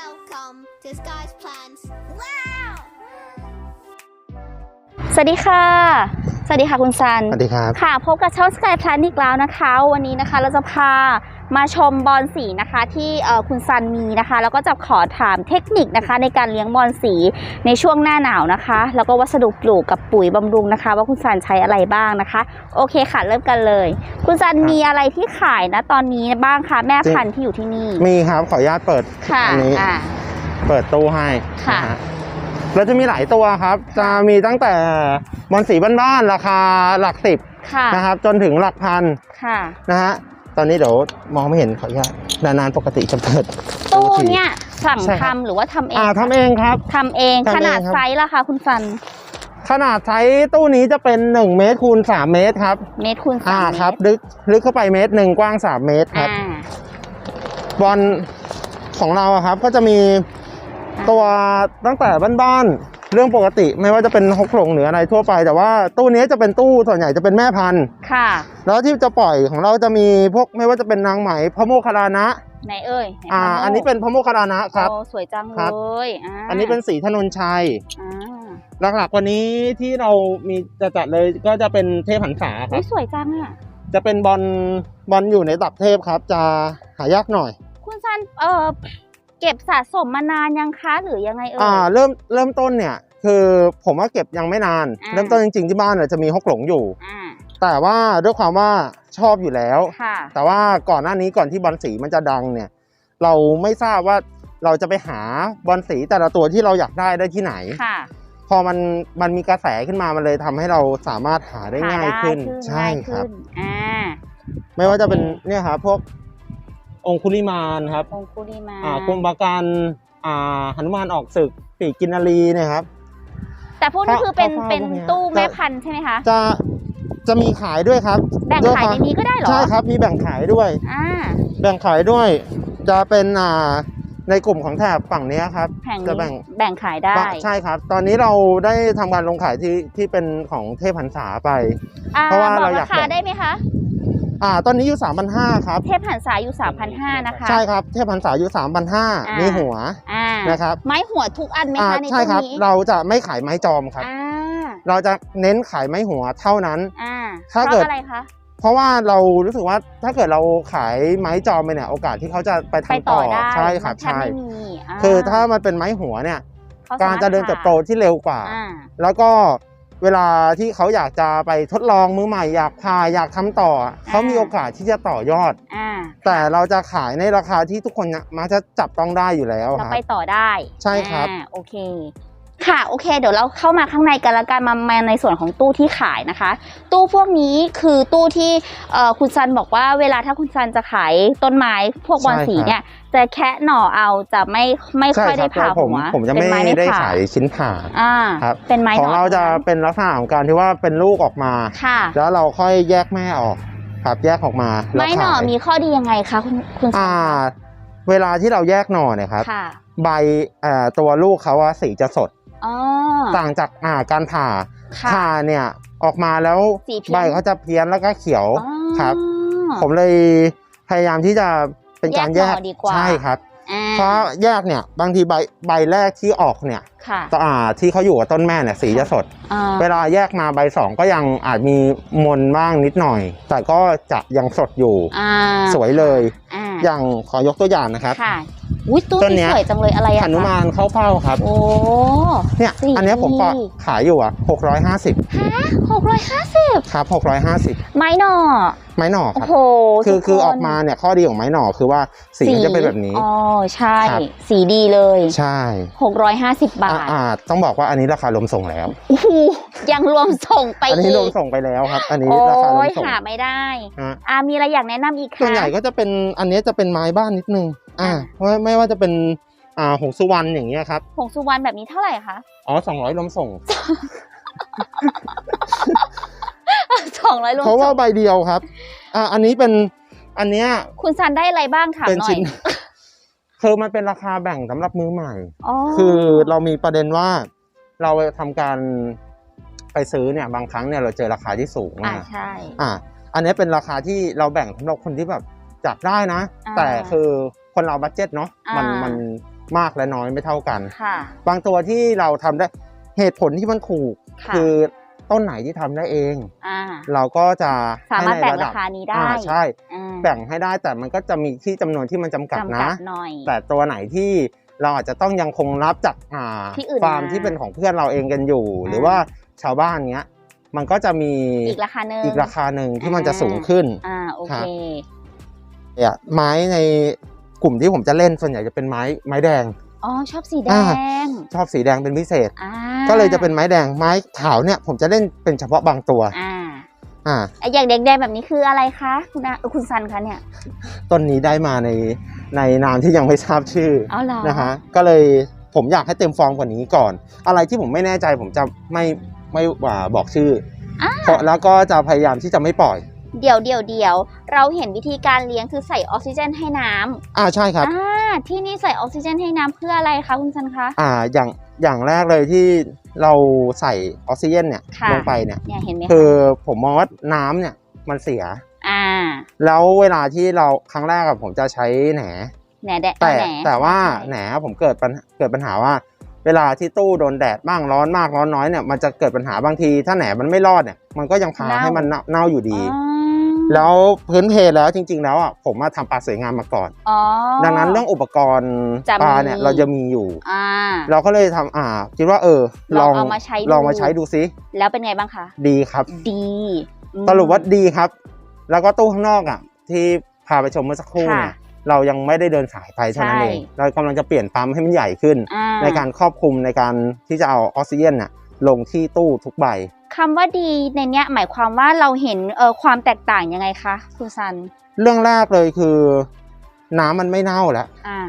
Welcome to Sky's Plans. Wow! สวัสดีค่ะ สวัสดีค่ะคุณซัน สวัสดีครับ ค่ะ พบกับช่อง Sky Plan อีกแล้วนะคะ วันนี้นะคะเราจะพา มาชมบอลสีนะคะที่เอ่อคุณซันมีนะคะ แล้วก็จะขอถามเทคนิคนะคะ ในการเลี้ยงบอลสีในช่วงหน้าหนาวนะคะ แล้วก็วัสดุปลูกกับปุ๋ยบำรุงนะคะ ว่าคุณซันใช้อะไรบ้างนะคะ โอเคค่ะเริ่มกันเลย คุณซันมีอะไรที่ขายนะตอนนี้บ้างคะแม่พันธุ์ที่อยู่ที่นี่ มีครับขออนุญาตเปิดค่ะอันี้อ่าเปิดตู้ให้ค่ะนฮเราจะมีหลายตัวครับ จะมีตั้งแต่บอลสีบ้านๆราคาหลักสิบค่ะนะครับจนถึงหลักพันค่ะนะฮะ ตอนนี้เดี๋ยวมองไม่เห็นขออนุญาตนานๆปกติจะเปิดตู้เนี่ยสั่งใช่ครับทำหรือว่าทำเองอ่าทำเองครับ ทำเองทำเองขนาดครับ ไซส์ล่ะคะคุณซันขนาดไซส์ตู้นี้จะเป็น 1 เมตรคูณ3เมตรครับ เมตรคูณสาอ่ามเมตรครับลึกลึกเข้าไปเมตรหนึ่งกว้าง 3 เมตรครับอ่าบอลของเราอะครับก็จะมีตัวตั้งแต่บ้านๆ เรื่องปกติไม่ว่าจะเป็นฮกหลงหรืออะไรทั่วไป แต่ว่าตู้นี้จะเป็นตู้ส่วนใหญ่จะเป็นแม่พันธุ์ค่ะ แล้วที่จะปล่อยของเราจะมีพวกไม่ว่าจะเป็นนางไหมพระโมคคัลลานะไหนเอ่ยไหนอ่าคะอันนี้เป็นพระโมคคัลลานะครับโอ้สวยจังครับเลยอ่าอันนี้เป็นสีธนนชัยอ่าหลักๆวันนี้ที่เรามีจะจัดเลยก็จะเป็นเทพหันษาครัอุ๊บยสวยจังอะจะเป็นบอลบอลอยู่ในตับเทพครับ จะหายากหน่อย คุณซันเอ่อ เก็บสะสมมานานยังคะหรือยังไงเอ่ย อ่าเริ่มเริ่มต้นเนี่ย คือผมว่าเก็บยังไม่นาน อ่า เริ่มต้นจริงๆที่บ้านเนี่ยจะมีฮกหลงอยู่ อ่าแต่ว่าด้วยความว่าชอบอยู่แล้ว ค่ะ แต่ว่าก่อนหน้านี้ก่อนที่บอลสีมันจะดังเนี่ย เราไม่ทราบว่าเราจะไปหาบอลสีแต่ละตัวที่เราอยากได้ได้ที่ไหน ค่ะ พอมันมันมีกระแสขึ้นมามันเลยทำให้เราสามารถหาได้หง่ายขึ้นใช่ง่ายครับขึ้นอ่า ไม่ว่าจะเป็นโอเคเนี่ยครับพวก องคุลิมานครับองคุลิมาอ่ากุมบากันอ่าหนุมานออกศึกปีกกินนารีเนะครับ แต่พวกนี้คือเป็นคร่าวๆเป็นพวกเนี้ยตู้แม่จะพันธุ์ใช่ไหมคะจะจะมีขายด้วยครับ แบ่งด้วยขายควในมนี้ก็ได้เหรอใช่ครับ มีแบ่งขายด้วยอ่าแบ่งขายด้วย จะเป็นอ่าในกลุ่มของแถบฝั่งเนี้ยครับแผงจะนี้แบ่งแบ่งขายได้ใช่ครับ ตอนนี้เราได้ทำการลงขายที่ที่เป็นของเทพหันษาไปอ่าเพราะว่าบอกเราอยากราคาแบ่งได้ไหมคะ อ่าตอนนี้อยู่ 3,500ครับ เทพหันษาอยู่3,500นะคะ ใช่ครับ เทพหันษาอยู่อ่า3,500มีหัวอ่านะครับ ไม้หัวทุกอันไหมอ่าคะในใช่ตู้ครับนี้เราจะไม่ขายไม้จอมครับอ่าเราจะเน้นขายไม้หัวเท่านั้นอ่าถ้าเพเกิดราะอะไรคะเพราะว่าเรารู้สึกว่าถ้าเกิดเราขายไม้จอมไปเนี่ยโอกาสที่เขาจะไปไปทำต่ต่ออได้ใช่ครับมันแทบใช่ไม่มีาคือถ้ามันเป็นไม้หัวเนี่ยขสการมถเจะเดินเติบโตที่เร็วกว่าอ่าแล้วก็ เวลาที่เขาอยากจะไปทดลองมือใหม่อยากพาอยากทำต่อ เขามีโอกาสที่จะต่อยอดอ่าแต่เราจะขายในราคาที่ทุกคนเนี่ยมักจะจับต้องได้อยู่แล้วเราครับไปต่อได้ ใช่ครับอ่าโอเค ค่ะโอเค เดี๋ยวเราเข้ามาข้างในกันละกันมามาในส่วนของตู้ที่ขายนะคะ ตู้พวกนี้คือตู้ที่เอ่อคุณซันบอกว่าเวลาถ้าคุณซันจะขายต้นไม้พวกบอลใช่สีครับเนี่ยจะแคะหน่อเอาจะไม่ไม่ใช่ค่อยคได้รับผ่าผมหัวผมจะเป็นไม่ไม้ได้ผ่าขายชิ้นผ่าอ่าครับเป็นไม้ของหน่เราจะเป็นลักษณะของการที่ว่าเป็นลูกออกมาค่ะแล้วเราค่อยแยกแม่ออกครับแยกออกมาแล้วไม้หน่อขายมีข้อดียังไงคะคุณคุณซันอ่าเวลาที่เราแยกหน่อเนี่ยครับค่ะใบเอ่อตัวลูกเขาอะสีจะสดอ๋อ ต่างจากอ่าการผ่าค่ะผ่าเนี่ยออกมาแล้วสีเพี้ยนใบเขาจะเพี้ยนแล้วก็เขียวอ๋อครับ ผมเลยพยายามที่จะเป็นการแยแยกกหน่อดีกว่าใช่ครับอ่าเพราะแยกเนี่ยบางทีใบใบแรกที่ออกเนี่ยค่ะต่ออ่าที่เขาอยู่กับต้นแม่เนี่ยสีจะสดอ่าเวลาแยกมาใบสองก็ยังอาจมีมนบ้างนิดหน่อย แต่ก็จะยังสดอยู่อ่าสวยเลยอ่าอย่างขอยกตัวอย่างนะครับค่ะ อุ้ยตู้ต้นนี้เนี้ย สวยจังเลยอะไรอะหนุคะมานเข้าเป้าครับ โอ้ เนี่ย สี อันเนี้ยผมปล่อยขายอยู่อะ650 ฮะหกร้อยห้าสิบครับ 650 ไม้หน่อไม้หน่อโอ้ครับ โหคือทุคือออกนมาเนี่ยข้อดีของไม้หน่อคือว่าสีมันจะเป็นแบบนี้ อ๋อใช่ ครับ สีดีเลยใช่หกร้อยห้าสิบบาอ่าทอ่าต้องบอกว่าอันนี้ราคารวมส่งแล้ว โอ้โหยังรวมส่งไปอันอีนี้รวมกส่งไปแล้วครับ อันนี้โอ้ราคารวมยส่งหาไม่ได้ ฮะอ่ามีอะไรอยากแนะนำอีกคะส่วนใหญ่ก็จะเป็นอันเนี้ยจะเป็นไม้บ้านนิดนึง อ่าอ่าเพราะไม่ว่าจะเป็นอ่าหงสุวรรณอย่างเงี้ยครับผงสุวรรณแบบนี้เท่าไหร่คะอ๋อสองร้อยรวมส่ง สองร้อยรวมเพราะว่าส่งใบเดียวครับ อ่า อันนี้เป็นอันเนี้ยคุณซันได้อะไรบ้างถามเป็นหน่อย ชิ้น คือมันเป็นราคาแบ่งสำหรับมือใหม่อ๋อคือเรามีประเด็นว่าเราทำการไปซื้อเนี่ยบางครั้งเนี่ยเราเจอราคาที่สูงอ่ามากใช่ อ่า อันนี้เป็นราคาที่เราแบ่งสำหรับคนที่แบบจัดได้นะ อ่า แต่คือ คนเราบัตเจ็ตเนาะมันอ่ามัมันมากและน้อยไม่เท่ากันค่ะบางตัวที่เราทำได้เหตุผลที่มันถูกค่ะคือต้นไหนที่ทำได้เองอ่าเราก็จะสามารถให้แบ่ในงระราดับคานี้ได้อ่าใช่อ่าแบ่งให้ได้แต่มันก็จะมีที่จำนวนที่มันจำกัดจำกันะดหน่อยแต่ตัวไหนที่เราอาจจะต้องยังคงรับจากอ่าที่อื่นฟาร์มมาที่เป็นของเพื่อนเราเองกันอยู่อ่าหรือว่าชาวบ้านเนี้ย มันก็จะมีอีกราคาหนึ่งอีกราคาหนึ่งที่มันจะอ่าสูงขึ้นอ่าโอครัเคบเนี่ยไม้ใน กลุ่มที่ผมจะเล่นส่วนใหญ่จะเป็นไม้ไม้แดง อ๋อชอบสีแดอ่างชอบสีแดงเป็นพิเศษอ่าก็เลยจะเป็นไม้แดงไม้ขาวเนี่ย ผมจะเล่นเป็นเฉพาะบางตัวอ่าอ่าไอ้อย่างแดงๆแบบนี้คืออะไรคะคุณอาเออคุณซันคะเนี่ยต้นนี้ได้มาในในนามที่ยังไม่ทราบชื่ออ๋อเหรอนะฮะก็เลยผมอยากให้เต็มฟอร์มกว่านี้ก่อน อะไรที่ผมไม่แน่ใจผมจะไม่ไม่อ่าบอกชื่ออเพราะแล้วก็จะพยายามที่จะไม่ปล่อย เดี๋ยวเดี๋ยวเดี๋ยวเราเห็นวิธีการเลี้ยงคือใส่ออกซิเจนให้น้ำอ่าใช่ครับอ่าที่นี่ใส่ออกซิเจนให้น้ำเพื่ออะไรคะคุณซันคะอ่าอย่างอย่างแรกเลยที่เราใส่ออกซิเจนเนี่ยค่ะลงไปเนี่ยเนี่ยเห็นไหมคืคะอผมมองว่าน้ำเนี่ยมันเสียอ่าแล้วเวลาที่เราครั้งแรกอะผมจะใช้แหนแหน่แดดแต่เอาหนแต่ว่าใช่แหนผมเกิดปัญเกิดปัญหาว่า เวลาที่ตู้โดนแดดบ้างร้อนมากร้อนน้อยเนี่ยมันจะเกิดปัญหาบางที ถ้าแหนมันไม่รอดเนี่ยมันก็ยังพาให้มันเน่าเน่าอยู่ดีอ๋อ แล้วพื้นเพแล้วจริง ๆ แล้วอะผมมาทำปลาสวยงามมาก่อน อ๋อ ดังนั้นเรื่องอุปกรณ์จะมี ปลาเนี่ยเราจะมีอยู่ อ่า เราก็เลยทำอ่า คิดว่าเออลองเอามาใช้ดู ลองมาใช้ดูซิแล้วเป็นไงบ้างคะ ดีครับ ดีอืม สรุปว่าดีครับ แล้วก็ตู้ข้างนอกอะ ที่พาไปชมเมื่อสักครู่เนี่ยค่ะเรายังไม่ได้เดินสายไปเท่านั้นใช่ เองเรากำลังจะเปลี่ยนปั๊มให้มันใหญ่ขึ้น อ่าในการครอบคลุมในการที่จะเอาออกซิเจนน่ะลงที่ตู้ทุกใบ คำว่าดีในเนี้ยหมายความว่าเราเห็นเอ่อความแตกต่างยังไงคะคุณซัน เรื่องแรกเลยคือ น้ำมันไม่เน่าแล้ว อ่า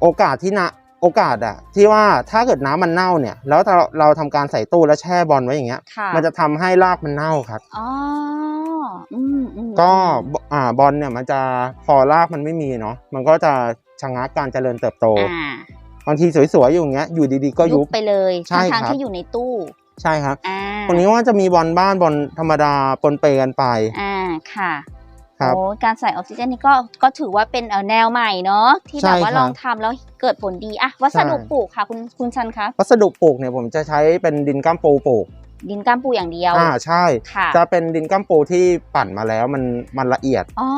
โอกาสที่นะโอกาสอะที่ว่าถ้าเกิดน้ำมันเน่าเนี่ย แล้วเราเราทำการใส่ตู้แล้วแช่บอลไว้อย่างเงี้ย ค่ะมันจะทำให้รากมันเน่าครับ อ๋ออืมอืมก็อ่าบอลเนี่ยมันจะพอรากมันไม่มีเนาะมันก็จะชะงักการเจริญเติบโตอ่าบางทีสวยๆอยู่อย่างเงี้ยอยู่ดีๆก็ยุบไปเลยใช่ทั้งครับๆที่อยู่ในตู้ ใช่ครับอ่าตรงนี้ว่าจะมีบอลบ้านบอลธรรมดาปนเปกันไป อ่าค่ะครับ โอ้การใส่ออกซิเจนนี่ก็ก็ถือว่าเป็นเอ่อแนวใหม่เนาะที่ใช่แบบว่าครับลองทำแล้วเกิดผลดีอะวัสดุใช่ ปลูกค่ะ คุณคุณซันคะวัสดุปลูกเนี่ยผมจะใช้เป็นดินก้ามปูปลูกดินก้ามปูอย่างเดียวอ่าใช่ ค่ะจะเป็นดินก้ามปูที่ปั่นมาแล้วมันมันละเอียดอ๋อ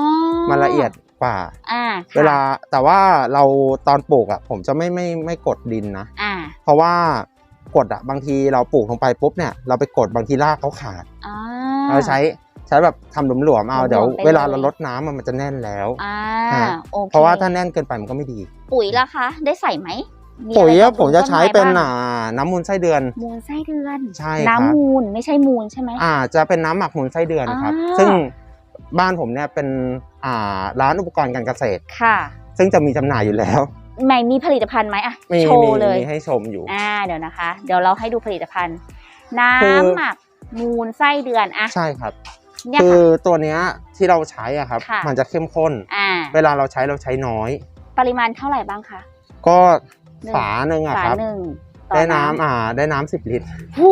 มันละเอียดกว่า อ่าค่ะเวลาแต่ว่าเราตอนปลูกอะผมจะไม่ไม่ไม่กดดินนะ อ่าเพราะว่า กดอะบางทีเราปลูกลงไปปุ๊บเนี่ยเราไปกดบางทีรากเขาขาดอ่าเราใช้ใช้แบบทำหลวมๆเอาหลวมๆเดี๋ยว ไปเวลาเลยเราลดน้ำอะมันจะแน่นแล้ว อ่าฮะ โอเคเพราะว่าถ้าแน่นเกินไปมันก็ไม่ดีปุ๋ยล่ะคะ ได้ใส่ไหมมีปุ๋ยอะไรอะบำรุงผมจะใช้เป็นต้ไม้บ้างอ่าน้ำมูลไส้เดือน มูลไส้เดือนใช่ครับ น้ำมูลไม่ใช่มูลใช่ไหม อ่าจะเป็นน้ำหมักมูลไส้เดือนครับ อ่า ซึ่งบ้านผมเนี่ยเป็นอ่าร้านอุปกรณ์การเกษตร ค่ะ ซึ่งจะมีจำหน่ายอยู่แล้ว ไหนมีผลิตภัณฑ์ไหมอะมีโชมีว์เลยมีให้ชมอยู่อ่าเดี๋ยวนะคะ เดี๋ยวเราให้ดูผลิตภัณฑ์ น้คือำหมักมูลไส้เดือนอะใช่ครับเนี่ยคือค่ะตัวเนี้ยที่เราใช้อะครับค่ะมันจะเข้มข้นอ่าเวลาเราใช้เราใช้น้อย ปริมาณเท่าไหร่บ้างคะ ก็หนึ่งฝาหนึ่งอะฝาครับหนึ่งต่อได้น้ำอ่า ได้น้ำสิบลิตรหู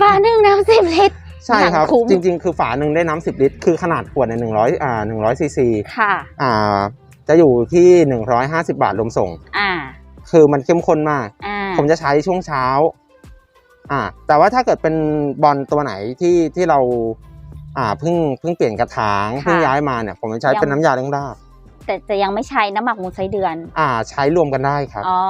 ฝาหนึ่งน้ำสิบลิตร ใช่ครับหนังคุ้มจริง ๆ คือฝาหนึ่งได้น้ำสิบลิตร คือขนาดขวดในหนึ่งร้อยอ่าหนึ่งร้อยซีซี ค่ะ อ่า จะอยู่ที่หนึ่งร้อยห้าสิบาทรวมส่ง อ่า คือมันเข้มข้นมาก อ่า ผมจะใช้ช่วงเช้า อ่า แต่ว่าถ้าเกิดเป็นบอลตัวไหนที่ที่เรา อ่าเพิ่งเพิ่งเปลี่ยนกระถางเพิ่งย้ายมาเนี่ยผมจะใช้เป็นน้ำยาล้างรากแต่แต่ยังไม่ใช้น้ำหมักมูลไส้เดือน อ่า ใช้รวมกันได้ครับอ๋อ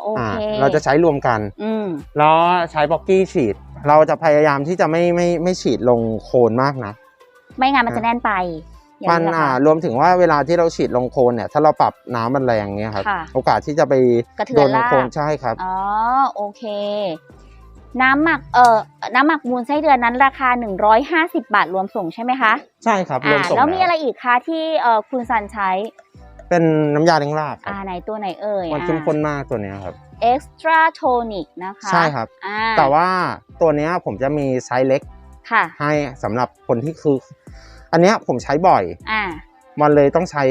โออ่าเคเราจะใช้รวมกัน อืม แล้วใช้บล็อกกี้ฉีด เราจะพยายามที่จะไม่ไม่ไม่ฉีดลงโคนมากนะ ไม่งั้นมันจะแน่นไป อย่างมันเหรออ่าคะรวมถึงว่าเวลาที่เราฉีดลงโคนเนี่ย ถ้าเราปรับน้ำมันแรงเงี้ยครับค่ะโอกาสที่จะไปกระเทือนโดนลงโคนรากใช่ครับ อ๋อโอเค น้ำหมักเอ่อน้ำหมักมูลไส้เดือนนั้นราคา 150 บาทรวมส่งใช่ไหมคะ ใช่ครับรอ่าวมส่งแล้วมีอะไรอีกคะที่เอ่อคุณซันใช้ เป็นน้ำยาเล้างรากครัอ่าบไหนตัวไหนเอ่ยมันเข้มข้นมากตัวเนี้ยครับเอ็กซ์ตร้าโทนิกนะคะ ใช่ครับอ่าแต่ว่าตัวเนี้ยผมจะมีไซส์เล็กค่ะให้สำหรับคนที่คือ อันเนี้ยผมใช้บ่อย อ่า มันเลยต้องใช้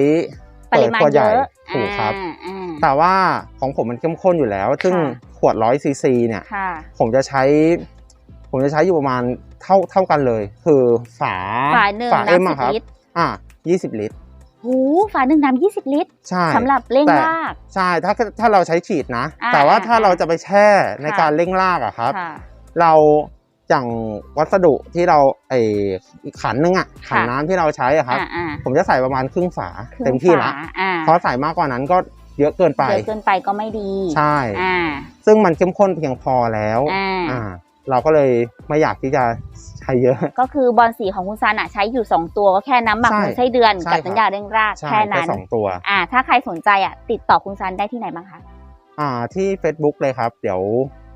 ปริมาณขวดเยใหญ่อะถูกครับอ่าอ่าแต่ว่าของผมมันเข้มข้นอยู่แล้ว ซึ่งค่ะขวดร้อยซีซีเนี่ยค่ะผมจะใช้ ผมจะใช้อยู่ประมาณเท่าเท่ากันเลย คือฝาฝาหนึ่งฝาเอ็มน้ำสิอะบครับลิตรอะยี่สิบลิตรหูฝาหนึ่งน้ำยี่สิบลิตรใช่สำหรับเร่งแต่ราก ใช่ถ้าถ้าเราใช้ฉีดนะอ่าแต่ว่าถ้าอ่าเราจะไปแช่ในค่ะการเร่งรากอะครับค่ะเรา อย่างวัสดุที่เราไอขันนึงอะค่ะขันน้ำที่เราใช้อะครับอ่าอ่าผมจะใส่ประมาณครึ่งฝาครึ่งเต็มที่ละฝาอ่าเพราะใส่มากกว่านั้นก็เยอะเกินไปเยอะเกินไปก็ไม่ดีใช่อ่าซึ่งมันเข้มข้นเพียงพอแล้วอ่าอ่าเราก็เลยไม่อยากที่จะใช้เยอะ ก็คือบอลสีของคุณซันอะใช้อยู่ 2 ตัวก็แค่น้ำหมักใช่เหมือนไส้เดือนใช่กับครับน้ำยาเร่งรากใช่แค่นั้นสองตัวอ่าถ้าใครสนใจอะติดต่อคุณซันได้ที่ไหนบ้างคะอ่าที่ Facebook เลยครับ เดี๋ยว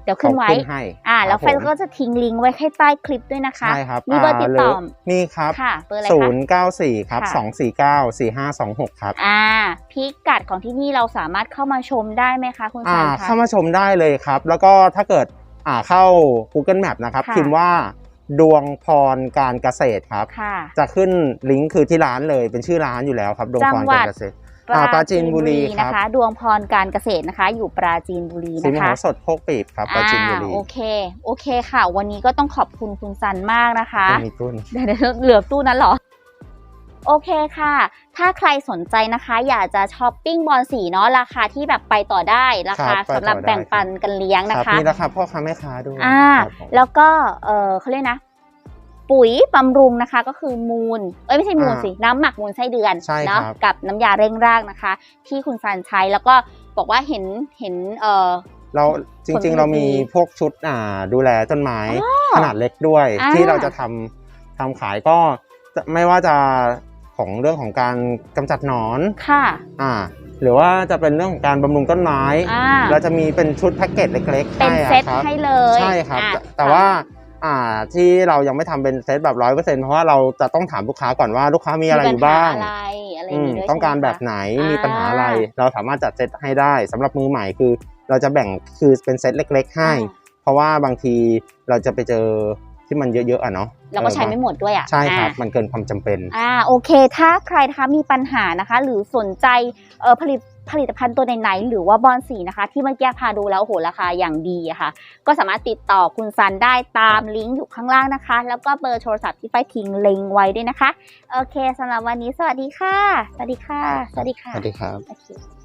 เดี๋ยวขึ้นไว้เขาให้อ่า แล้วคแฟรับนผมก็จะทิ้งลิงก์ไว้ให้ใต้คลิปด้วยนะคะใช่ครับมีเบอร์ติดต่อหมีครับค่ะเบอร์อะไรศูคะนย์เก้าสี่ครับค่ะสองสี่เก้าสี่ห้าสองหกครับอ่าพิกัดของที่นี่เราสามารถเข้ามาชมได้ไหมคะคุณอ่าซันคะเข้ามาชมได้เลยครับ แล้วก็ถ้าเกิดอ่าเข้า Google Map นะครับค่ะพิมพ์ว่าดวงพรการเกษตรครับค่ะจะขึ้นลิงก์คือที่ร้านเลยเป็นชื่อร้านอยู่แล้วครับ ดวงพรการเกษตร อ่าปราจีนบุรีครับ นะคะ ดวงพรการเกษตรนะคะ อยู่ปราจีนบุรีสีมนะโหคะสถโคกปีบครับปราจีนบุรีอ่าโอเค โอเคค่ะ วันนี้ก็ต้องขอบคุณคุณซันมากนะคะมีตุ้นเดี๋ยวเดี๋ยวเหลือตู้นั้นเหรอโอเคค่ะ ถ้าใครสนใจนะคะ อยากจะช้อปปิ้งบอลสีเนาะราคาที่แบบไปต่อได้ราคาครับไปต่อสำหรับได้แบ่งปันกันเลี้ยงคนะรับคะมีราคาพ่อค้าแม่ค้าด้วยอ่าครับผมแล้วก็เออเขาเรียกนะ ปุ๋ยบำรุงนะคะก็คือมูล เอ้ยไม่ใช่มูลอ่าสิ น้ำหมักมูลไส้เดือนใช่เนาะครับกับน้ำยาเร่งรากนะคะ ที่คุณซันใช้แล้วก็บอกว่าเห็นเห็นเออเราจผลผลิริงตๆเรามีดีพวกชุดอ่าดูแลต้นไม้อ๋อขนาดเล็กด้วย อ่า ที่เราจะทำทำขายก็จะไม่ว่าจะของเรื่องของการกำจัดหนอนค่ะอ่าหรือว่าจะเป็นเรื่องของการบำรุงต้นไม้ อ่าเราจะมีเป็นชุดแพ็กเกจเล็กๆเป็นให้อะเซตครับให้เลยใช่ครับ อะแต่แต่ว่า อ่าที่เรายังไม่ทำเป็นเซตแบบร้อยเปอร์เซ็นต์เพราะว่าเราจะต้องถามลูกค้าก่อนว่าลูกค้ามีอะไรอยู่บ้างมีปัญหอะไรอะไรออืย่างมนี้ด้วยต้องการใช่แบหมบคะไหนอ่ามีมีปัญหาอะไร เราสามารถจัดเซตให้ได้สำหรับมือใหม่คือ เราจะแบ่งคือเป็นเซตเล็ก ๆ ให้อ่าเพราะว่าบางทีเราจะไปเจอที่มันเยอะๆอะเนาะเราก็ใช้ไม่หมดด้วยอะใช่ครับอะมันเกินความจำเป็นอ่าโอเค ถ้าใครนะคะมีปัญหานะคะ หรือสนใจเออผลิต ผลิตภัณฑ์ตัวไหนๆหรือว่าบอลสีนะคะ ที่เมื่อกี้พาดูแล้วโอ้โหราคาอย่างดีอะค่ะ ก็สามารถติดต่อคุณซันได้ตามลิงก์อยู่ข้างล่างนะคะ แล้วก็เบอร์โทรศัพท์ที่ไฟทิ้งเล็งไว้ด้วยนะคะ โอเคสำหรับวันนี้สวัสดีค่ะ สวัสดีค่ะ สวัสดีค่ะ สวัสดีครับโอเค